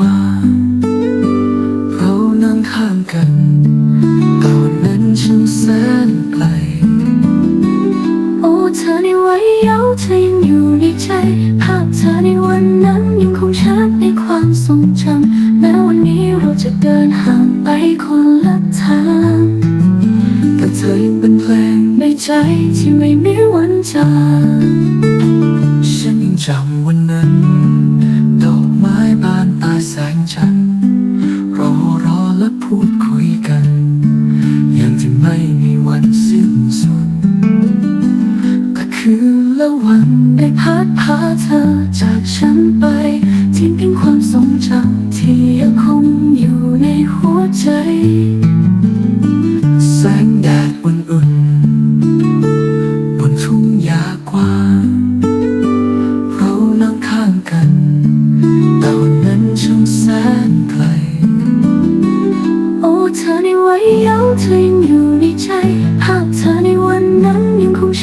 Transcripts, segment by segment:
ว้าเรานั่งข้างกัน ตอนนั้นช่างแสนไกล โอ้เธอในวัยเยาว์เธอยังอยู่ในใจ ภาพเธอในวันนั้นยังคงชัดในความทรงจำแม้วันนี้เราจะเดินห่างไปคนละทางแต่เธอยังเป็นเพลงในใจที่ไม่มีวันจางฉันยังจำวันนั้น บานตาแสงจันทร์รอรอและพูดคุยกัน อย่างที่ไม่มีวันสิ้นสุดก็คือละวันได้พัดพาเธอจากฉันไปทิ้งเพียงความทรงจำที่ยังคงอยู่ในหัวใจ แสงแดดอุ่นๆบนทุ่งหญ้ากว้าง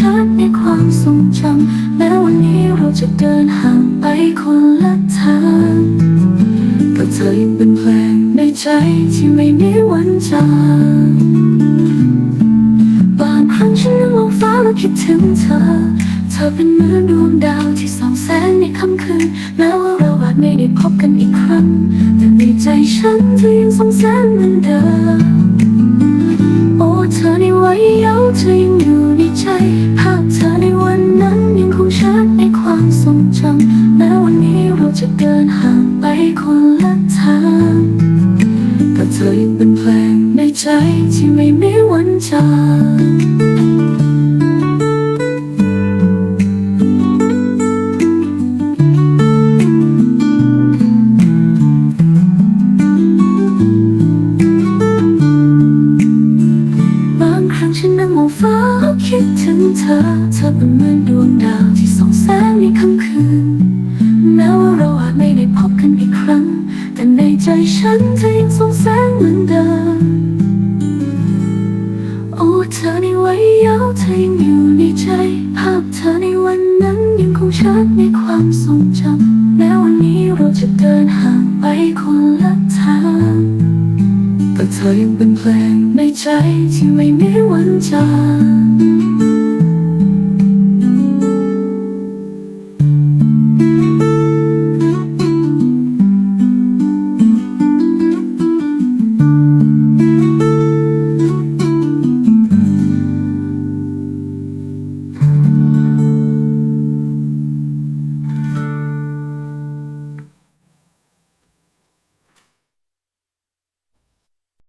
ยังคงชัดในความทรงจำแม้วันนี้เราจะเดินห่างไปคนละทางแต่เธอยังเป็นเพลงในใจที่ไม่มีวันจางบางครั้งฉันนั่งมองฟ้าแล้วคิดถึงเธอ เธอเป็นเหมือนดวงดาวที่ส่องแสงในค่ำคืนแม้ว่าเราอาจไม่ได้พบกันอีกครั้ง แต่ในใจฉันเธอยังส่องแสงเหมือนเดิม ดินห่างไปคนละทางแต่เธอยังเป็นเพลงในใจที่ไม่มีวันจางบางครั้งฉันนั่งมองฟ้าคิดถึงเธอ เธอเป็นเหมือน ใจฉันเธอยังส่องแสงเหมือนเดิม โอ้เธอในวัยเยาว์เธอยังอยู่ในใจ ภาพเธอในวันนั้นยังคงชัดในความทรงจำแม้วันนี้เราจะเดินห่างไปคนละทาง แต่เธอยังเป็นเพลงในใจที่ไม่มีวันจาง